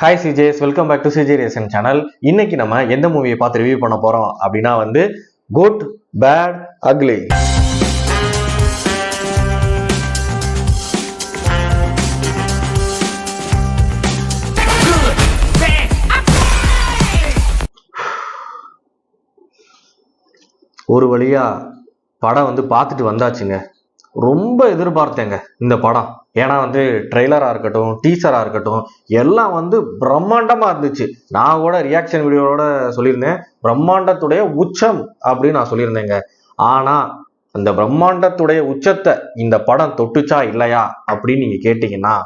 Hi CJs welcome back to CJ reason channel இன்னைக்கு நம்ம எந்த மூவியை பார்த்து ரிவ்யூ பண்ண போறோம் அப்படின்னா வந்து குட் பேட் அக்லி ஒரு வழியா படம் வந்து பார்த்துட்டு வந்தாச்சுங்க. ரொம்ப எதிர்பார்த்தேங்க இந்த படம். ஏன்னா வந்து ட்ரெய்லராக இருக்கட்டும் டீசராக இருக்கட்டும் எல்லாம் வந்து பிரம்மாண்டமாக இருந்துச்சு. நான் கூட ரியாக்ஷன் வீடியோவோட சொல்லியிருந்தேன். பிரம்மாண்டத்துடைய உச்சம் அப்படின்னு நான் சொல்லியிருந்தேங்க. ஆனால் அந்த பிரம்மாண்டத்துடைய உச்சத்தை இந்த படம் தொட்டுச்சா இல்லையா அப்படின்னு நீங்க கேட்டீங்கன்னா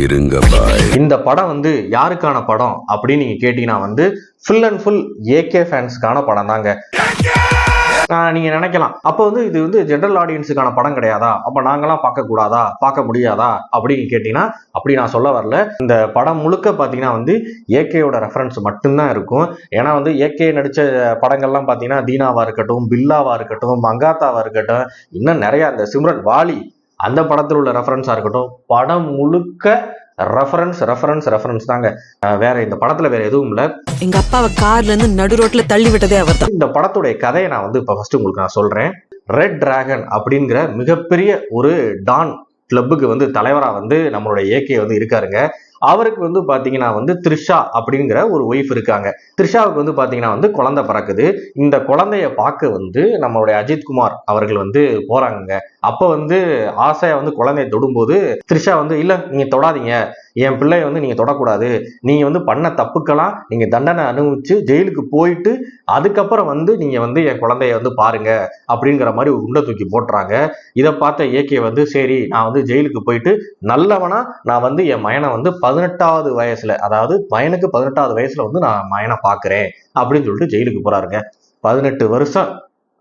இருங்க பாய். இந்த படம் வந்து யாருக்கான படம் அப்படின்னு நீங்க கேட்டீங்கன்னா வந்து ஃபுல் அண்ட் ஃபுல் ஏகே ஃபேன்ஸ்க்கான படம் தாங்க நீங்கள் நீங்க நினைக்கலாம். அப்போ வந்து இது வந்து ஜென்ரல் ஆடியன்ஸுக்கான படம் கிடையாதா? அப்ப நாங்களாம் பார்க்க கூடாதா? பார்க்க முடியாதா? அப்படின்னு கேட்டீங்கன்னா அப்படி நான் சொல்ல வரல. இந்த படம் முழுக்க பாத்தீங்கன்னா வந்து ஏகேயோட ரெஃபரன்ஸ் மட்டும்தான் இருக்கும். ஏன்னா வந்து ஏகே நடிச்ச படங்கள்லாம் பாத்தீங்கன்னா தீனாவா இருக்கட்டும் பில்லாவா இருக்கட்டும் மங்காத்தாவா இருக்கட்டும் இன்னும் நிறைய அந்த சிம்ரன் வாலி அந்த படத்தில் உள்ள ரெஃபரன்ஸாக இருக்கட்டும் படம் முழுக்க ரெஃபரன்ஸ் ரெஃபரன்ஸ் ரெஃபரன்ஸ் தாங்க. வேற இந்த படத்துல வேற எதுவும் இல்ல. எங்க அப்பாவை கார்ல இருந்து நடு ரோட்ல தள்ளி விட்டதே அவர்தான். இந்த படத்துடைய கதையை நான் வந்து இப்போ ஃபர்ஸ்ட் உங்களுக்கு நான் சொல்றேன். ரெட் டிராகன் அப்படிங்கிற மிகப்பெரிய ஒரு டான் கிளப்புக்கு வந்து தலைவரா வந்து நம்மளுடைய ஏகே வந்து இருக்காருங்க. அவருக்கு வந்து பாத்தீங்கன்னா வந்து த்ரிஷா அப்படிங்கிற ஒரு ஒய்ஃப் இருக்காங்க. த்ரிஷாவுக்கு வந்து பாத்தீங்கன்னா வந்து குழந்தை பிறக்குது. இந்த குழந்தைய பார்க்க வந்து நம்மளுடைய அஜித் குமார் அவர்கள் வந்து போறாங்க அப்ப வந்து ஆசையா வந்து குழந்தைய தொடும்போது த்ரிஷா வந்து இல்ல நீங்க தொடாதீங்க. என் பிள்ளைய வந்து நீங்க தொடக்கூடாது. நீங்க வந்து பண்ண தப்புக்கெல்லாம் நீங்க தண்டனை அனுபவிச்சு ஜெயிலுக்கு போயிட்டு அதுக்கப்புறம் வந்து நீங்க வந்து என் குழந்தைய வந்து பாருங்க. அப்படிங்கிற மாதிரி ஒரு குண்டை தூக்கி போட்டுறாங்க. இதை பார்த்த ஏகே வந்து சரி நான் வந்து ஜெயிலுக்கு போயிட்டு நல்லவனா நான் வந்து என் மயனை வந்து பதினெட்டாவது வயசுல அதாவது பையனுக்கு பதினெட்டாவது வயசுல வந்து நான் மயனை பாக்குறேன் அப்படின்னு சொல்லிட்டு ஜெயிலுக்கு போறாருங்க. பதினெட்டு வருஷம்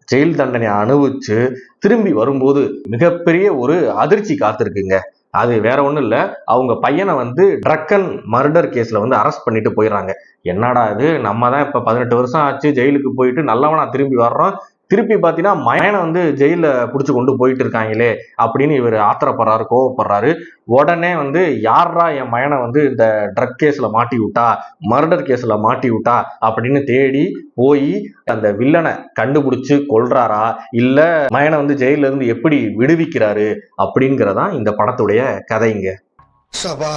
ஜெயில் தண்டனை அனுபவிச்சு திரும்பி வரும்போது மிகப்பெரிய ஒரு அதிர்ச்சி காத்திருக்குங்க. அது வேற ஒண்ணும் இல்ல அவங்க பையனை வந்து ட்ரக்கன் மர்டர் கேஸ்ல வந்து அரெஸ்ட் பண்ணிட்டு போயிடுறாங்க. என்னடா இது நம்ம தான் இப்ப பதினெட்டு வருஷம் ஆச்சு ஜெயிலுக்கு போயிட்டு நல்லவனா திரும்பி வர்றோம் திருப்பி பார்த்தீங்கன்னா மயனை வந்து ஜெயிலில் பிடிச்சி கொண்டு போயிட்டு இருக்காங்களே அப்படின்னு இவர் ஆத்திரப்படுறாரு கோவப்படுறாரு. உடனே வந்து யாரா என் மயனை வந்து இந்த ட்ரக் கேஸில் மாட்டி விட்டா மர்டர் கேஸில் மாட்டி விட்டா? அப்படின்னு தேடி போய் அந்த வில்லனை கண்டுபிடிச்சு கொள்றாரா இல்லை மயனை வந்து ஜெயிலிருந்து எப்படி விடுவிக்கிறாரு? அப்படிங்கிறதான் இந்த படத்துடைய கதைங்க சபா.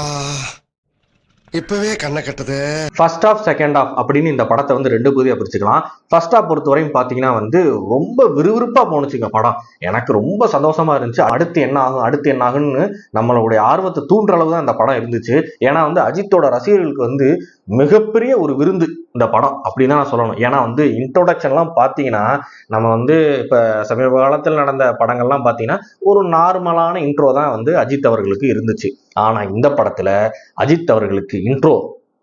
இப்பவே கண்ணை கட்டுது. ஃபர்ஸ்ட் ஆஃப் செகண்ட் ஆஃப் அப்படின்னு இந்த படத்தை வந்து ரெண்டு பகுதியாக பிரிச்சுக்கலாம். ஃபர்ஸ்ட் ஆஃப் பொறுத்த வரையும் பார்த்தீங்கன்னா வந்து ரொம்ப விறுவிறுப்பாக போணுச்சுங்க படம். எனக்கு ரொம்ப சந்தோஷமா இருந்துச்சு. அடுத்து என்ன ஆகும் அடுத்து என்ன ஆகும்னு நம்மளுடைய ஆர்வத்தை தூண்டுற அளவு தான் இந்த படம் இருந்துச்சு. ஏன்னா வந்து அஜித்தோட ரசிகர்களுக்கு வந்து மிகப்பெரிய ஒரு விருந்து. இந்த படம் அப்படின்னு தான் நான் சொல்லணும். ஏன்னா வந்து இன்ட்ரோடக்ஷன்லாம் பார்த்தீங்கன்னா நம்ம வந்து இப்போ சமீப காலத்தில் நடந்த படங்கள்லாம் பார்த்தீங்கன்னா ஒரு நார்மலான இன்ட்ரோ தான் வந்து அஜித் அவர்களுக்கு இருந்துச்சு. ஆனால் இந்த படத்தில் அஜித் அவர்களுக்கு இன்ட்ரோ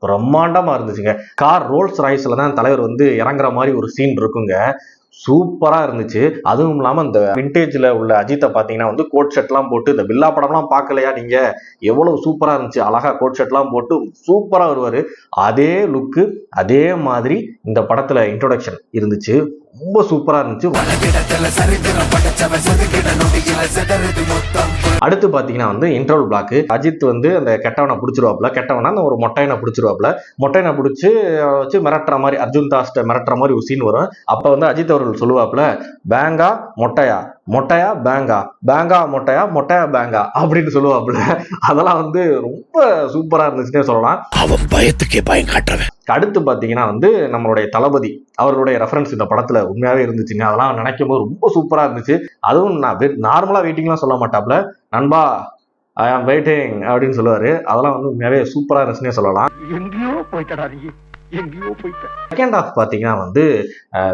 பிரம்மாண்டமாக இருந்துச்சுங்க. கார் ரோல்ஸ் ராய்ஸில் தான் தலைவர் வந்து இறங்குற மாதிரி ஒரு சீன் இருக்குங்க. சூப்பராக இருந்துச்சு. அதுவும் இல்லாமல் இந்த விண்டேஜில் உள்ள அஜித்தை பார்த்தீங்கன்னா வந்து கோட் ஷர்ட்லாம் போட்டு இந்த பில்லா படம்லாம் பார்க்கலையா நீங்கள் எவ்வளோ சூப்பராக இருந்துச்சு. அழகாக கோட் ஷர்ட்லாம் போட்டு சூப்பராக வருவார். அதே லுக்கு அதே மாதிரி இந்த படத்தில் இன்ட்ரொடக்ஷன் இருந்துச்சு. ரொம்ப சூப்பராக இருந்துச்சு. அடுத்து பார்த்தீங்கன்னா வந்து இன்டர்வல் பிளாக்கு அஜித் வந்து அந்த கெட்டவனை பிடிச்சிருவாப்ல கெட்டவனா அந்த ஒரு மொட்டையனை பிடிச்சிருவாப்ல மொட்டையனை பிடிச்சி வச்சு மிரட்டுற மாதிரி அர்ஜுன் தாஸ்ட மிரட்டுற மாதிரி ஒரு சீன் வரும். அப்போ வந்து அஜித் அவர்கள் சொல்லுவாப்ல பேங்கா மொட்டையா? மொட்டையா பேங்கா. பேங்கா மொட்டையா மொட்டையா பேங்கா. அப்படின்னு சொல்லுவாப்ல அதெல்லாம் வந்து ரொம்ப சூப்பரா இருந்துச்சுன்னே சொல்லலாம். அவன் பயத்துக்கே பயம் காட்டுறவன். அடுத்து பாத்தீங்கன்னா வந்து நம்மளுடைய தளபதி அவர்களுடைய ரெஃபரன்ஸ் இந்த படத்துல உண்மையாவே இருந்துச்சுங்க அதெல்லாம் நினைக்கும் போது ரொம்ப சூப்பரா இருந்துச்சு. அதுவும் நான் நார்மலா வெயிட்டிங்லாம் சொல்ல மாட்டாப்ல நண்பா ஐ ஆம் வெயிட்டிங் அப்படின்னு சொல்லுவாரு. அதெல்லாம் வந்து உண்மையாவே சூப்பரா இருந்துச்சுன்னே சொல்லலாம். எங்கேயோ நீ எங்கேயோ போயிட்ட செகண்ட் ஹாஃப் பார்த்தீங்கன்னா வந்து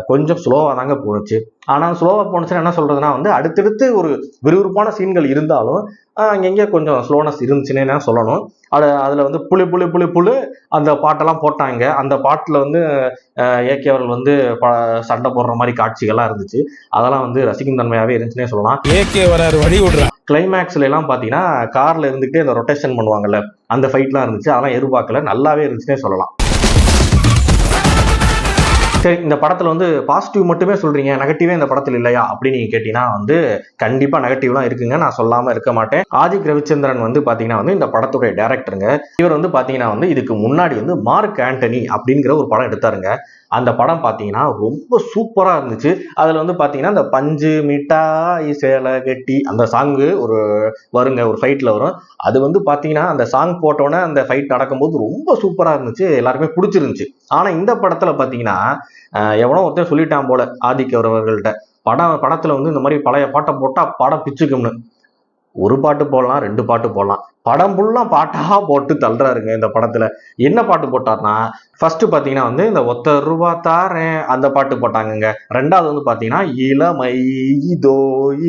கொஞ்சம் ஸ்லோவாக தாங்க போணுச்சு. ஆனால் ஸ்லோவாக போணுச்சுன்னா என்ன சொல்றதுன்னா வந்து அடுத்தடுத்து ஒரு விறுவிறுப்பான சீன்கள் இருந்தாலும் அங்கங்கே கொஞ்சம் ஸ்லோனஸ் இருந்துச்சுன்னே தான் சொல்லணும். அது அதில் வந்து புளி புளி புளி புளி அந்த பாட்டெல்லாம் போட்டாங்க. அந்த பாட்டில் வந்து ஏகே அவர்கள் வந்து ப- சண்டை போடுற மாதிரி காட்சிகள்லாம் இருந்துச்சு. அதெல்லாம் வந்து ரசிக்கும் தன்மையாகவே இருந்துச்சுன்னே சொல்லலாம். ஏகே வராரு வழி விடுறான் கிளைமேக்ஸ்ல எல்லாம் பார்த்தீங்கன்னா கார்ல இருந்துகிட்டே அந்த ரொட்டேஷன் பண்ணுவாங்கல்ல அந்த ஃபைட்லாம் இருந்துச்சு. அதெல்லாம் எதிர்பார்க்கல. நல்லாவே இருந்துச்சுன்னே சொல்லலாம். சரி இந்த படத்துல வந்து பாசிட்டிவ் மட்டுமே சொல்றீங்க நெகட்டிவே இந்த படத்துல இல்லையா அப்படின்னு நீங்க கேட்டீங்கன்னா வந்து கண்டிப்பா நெகட்டிவ்லாம் இருக்குங்க. நான் சொல்லாம இருக்க மாட்டேன். ஆதிக் ரவிச்சந்திரன் வந்து பாத்தீங்கன்னா வந்து இந்த படத்துடைய டேரக்டருங்க இவர் வந்து பாத்தீங்கன்னா வந்து இதுக்கு முன்னாடி வந்து மார்க் ஆண்டனி அப்படிங்கிற ஒரு படம் எடுத்தாருங்க. அந்த படம் பார்த்தீங்கன்னா ரொம்ப சூப்பராக இருந்துச்சு. அதில் வந்து பார்த்தீங்கன்னா அந்த பஞ்சு மிட்டாய் சேலை கட்டி அந்த சாங்கு ஒரு வருங்க ஒரு ஃபைட்டில் வரும். அது வந்து பார்த்தீங்கன்னா அந்த சாங் போட்டோன்னே அந்த ஃபைட் நடக்கும்போது ரொம்ப சூப்பராக இருந்துச்சு. எல்லாருமே பிடிச்சிருந்துச்சு. ஆனால் இந்த படத்தில் பார்த்தீங்கன்னா எவனோ ஒருத்தன் சொல்லிட்டான் போல ஆதிக்கவரவர்கள்ட்ட படம் படத்தில் வந்து இந்த மாதிரி பழைய பாட்டை போட்டால் படம் பிச்சுக்கும்னு. ஒரு பாட்டு போடலாம் ரெண்டு பாட்டு போடலாம். படம் ஃபுல்லாக பாட்டாக போட்டு தள்ளுறாருங்க இந்த படத்தில். என்ன பாட்டு போட்டார்னா ஃபர்ஸ்ட் பார்த்தீங்கன்னா வந்து இந்த ஒத்த ரூபா தாரேன் அந்த பாட்டு போட்டாங்கங்க. ரெண்டாவது வந்து பார்த்தீங்கன்னா இளமை இதோ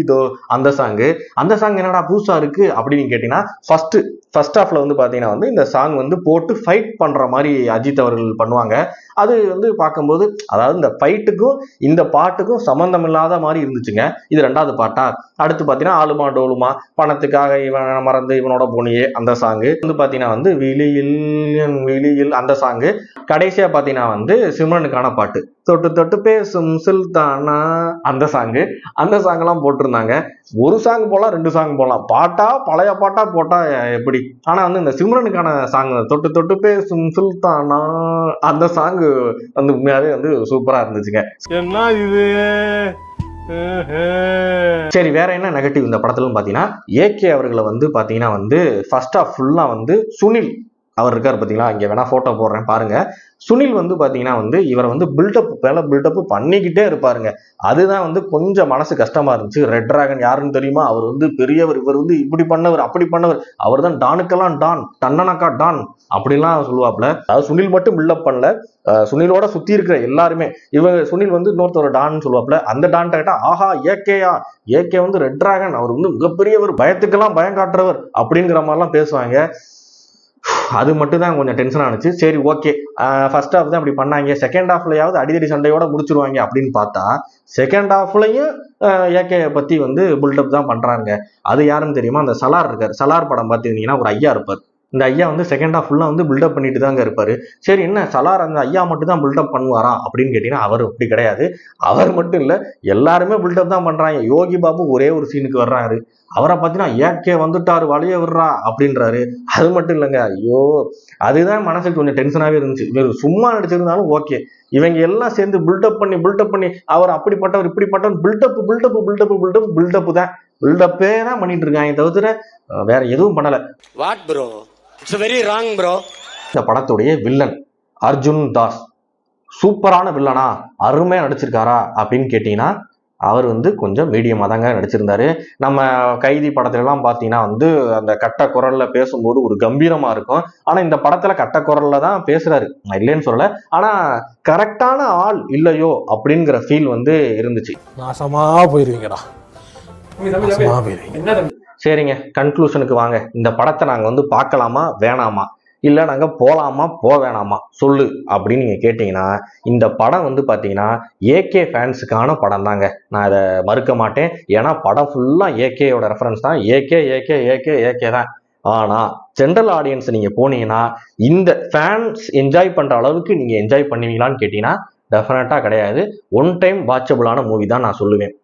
இதோ அந்த சாங்கு அந்த சாங் என்னடா புதுசாக இருக்குது அப்படின்னு கேட்டிங்கன்னா ஃபர்ஸ்ட் ஃபர்ஸ்ட் ஹாஃப்ல வந்து பார்த்தீங்கன்னா வந்து இந்த சாங் வந்து போட்டு ஃபைட் பண்ணுற மாதிரி அஜித் அவர்கள் பண்ணுவாங்க. அது வந்து பார்க்கும்போது அதாவது இந்த ஃபைட்டுக்கும் இந்த பாட்டுக்கும் சம்மந்தம் இல்லாத மாதிரி இருந்துச்சுங்க. இது ரெண்டாவது பாட்டா. அடுத்து பார்த்தீங்கன்னா ஆளுமா டோலுமா பணத்துக்காக இவன் மறந்து இவனோட போனியே அந்த சாங்கு வந்து பார்த்தீங்கன்னா வந்து விழியில் விழியில் அந்த சாங்கு கடைசியாக பார்த்தீங்கன்னா வந்து சிம்ரனுக்கான பாட்டு. தொட்டு தொட்டு பேசும் சுல்தானா அந்த சாங்கு அந்த சாங்கெல்லாம் போட்டிருந்தாங்க. ஒரு சாங் போடலாம் ரெண்டு சாங் போடலாம். பாட்டா பழைய பாட்டா போட்டா எப்படி? ஆனால் வந்து இந்த சிம்ரனுக்கான சாங் தொட்டு தொட்டு பேசும் சுல்தானா அந்த சாங் வந்து உண்மையாகவே வந்து சூப்பராக இருந்துச்சுங்க. என்ன இது? சரி வேற என்ன நெகட்டிவ் இந்த படத்துல பாத்தீங்கன்னா ஏகே அவர்களை வந்து பாத்தீங்கன்னா வந்து ஃபர்ஸ்ட் ஆஃப் ஃபுல்லா வந்து சுனில் அவர் இருக்கார் பார்த்தீங்களா இங்கே வேணால் ஃபோட்டோ போடுறேன் பாருங்கள் சுனில் வந்து பார்த்தீங்கன்னா வந்து இவரை வந்து பில்டப் மேலே பில்டப் பண்ணிக்கிட்டே இருப்பாருங்க. அதுதான் வந்து கொஞ்சம் மனசு கஷ்டமாக இருந்துச்சு. ரெட் டிராகன் யாருன்னு தெரியுமா? அவர் வந்து பெரியவர் இவர் வந்து இப்படி பண்ணவர் அப்படி பண்ணவர். அவர் தான் டானுக்கெல்லாம் டான் டன்னனக்கா டான் அப்படிலாம் சொல்லுவாப்ல அதாவது சுனில் மட்டும் பில்டப் பண்ணல. சுனிலோட சுத்தி இருக்கிற எல்லாருமே. இவங்க சுனில் வந்து இன்னொருத்தர் டான் சொல்லுவாப்ல அந்த டான் கேட்டா ஆஹா ஏகேயா. ஏகே வந்து ரெட் டிராகன் அவர் வந்து மிகப்பெரியவர் பயத்துக்கெல்லாம் பயம் காட்டுறவர் அப்படிங்கிற மாதிரிலாம் பேசுவாங்க. அது மட்டும் தான் கொஞ்சம் டென்ஷன் ஆனிச்சு சரி ஓகே ஃபர்ஸ்ட் ஹாஃப் தான் அப்படி பண்ணாங்க. செகண்ட் ஹாஃப்லையாவது அடிதடி சண்டையோட முடிச்சிருவாங்க அப்படின்னு பார்த்தா செகண்ட் ஹாஃப்லையும் ஏகே பத்தி வந்து பில்டப் தான் பண்றாங்க. அது யாருன்னு தெரியுமா? அந்த சலார் இருக்கார். சலார் படம் பார்த்துருந்தீங்கன்னா ஒரு ஐயா இருப்பார். இந்த ஐயா வந்து செகண்ட் ஆஃப் ஃபுல்லாக வந்து பில்டப் பண்ணிட்டு தாங்க இருப்பார். சரி என்ன? சலார் அந்த ஐயா மட்டும் தான் பில்டப் பண்ணுவாரா? அப்படின்னு கேட்டிங்கன்னா அவர் அப்படி கிடையாது. அவர் மட்டும் இல்லை எல்லாருமே பில்டப் தான் பண்ணுறாங்க யோகி பாபு ஒரே ஒரு சீனுக்கு வர்றாரு. அவரை பார்த்தீங்கன்னா ஏகே வந்துட்டாரு வழிய விடுறா அப்படின்றாரு. அது மட்டும் இல்லைங்க. ஐயோ அதுதான் மனசுக்கு கொஞ்சம் டென்ஷனாகவே இருந்துச்சு. இவர் சும்மா நடிச்சிருந்தாலும் ஓகே. இவங்க எல்லாம் சேர்ந்து பில்டப் பண்ணி பில்டப் பண்ணி அவர் அப்படிப்பட்டவர் இப்படிப்பட்டவர் build up build up build up build up build up தான். பில்டப்பே தான் பண்ணிட்டு இருக்காங்க. தவிர வேற எதுவும் பண்ணலை. What bro it's very wrong bro இந்த படத்துடைய வில்லன் அர்ஜுன் தாஸ். சூப்பரான வில்லனா அருமையா நடிச்சிருக்காரா அப்படின்னு கேட்டீங்கன்னா அவர் வந்து கொஞ்சம் மீடியமாக தாங்க நடிச்சிருந்தாரு. நம்ம கைதி படத்துல எல்லாம் பார்த்தீங்கன்னா வந்து அந்த கட்ட குரல்ல பேசும்போது ஒரு கம்பீரமா இருக்கும். ஆனா இந்த படத்துல கட்ட குரல்ல தான் பேசுறாரு. நான் இல்லைன்னு சொல்லல. ஆனா கரெக்டான ஆள் இல்லையோ அப்படிங்கிற ஃபீல் வந்து இருந்துச்சு. நாசமா போயிருவீங்கடா. போயிருவீங்க. சரிங்க கன்க்ளூஷனுக்கு வாங்க. இந்த படத்தை நாங்கள் வந்து பார்க்கலாமா வேணாமா? இல்லை நாங்கள் போகலாமா போக வேணாமா? சொல்லு அப்படின்னு நீங்கள் கேட்டிங்கன்னா இந்த படம் வந்து பார்த்தீங்கன்னா ஏகே ஃபேன்ஸுக்கான படம் தாங்க. நான் அதை மறுக்க மாட்டேன். ஏன்னா படம் ஃபுல்லாக ஏகேயோட ரெஃபரன்ஸ் தான். ஏகே ஏகே ஏகே ஏகே தான். ஆனால் ஜென்ரல் ஆடியன்ஸ் நீங்கள் போனீங்கன்னா இந்த ஃபேன்ஸ் என்ஜாய் பண்ணுற அளவுக்கு நீங்கள் என்ஜாய் பண்ணுவீங்களான்னு கேட்டிங்கன்னா டெஃபினட்டாக கிடையாது. ஒன் டைம் வாட்சபிளான மூவி தான் நான் சொல்லுவேன்.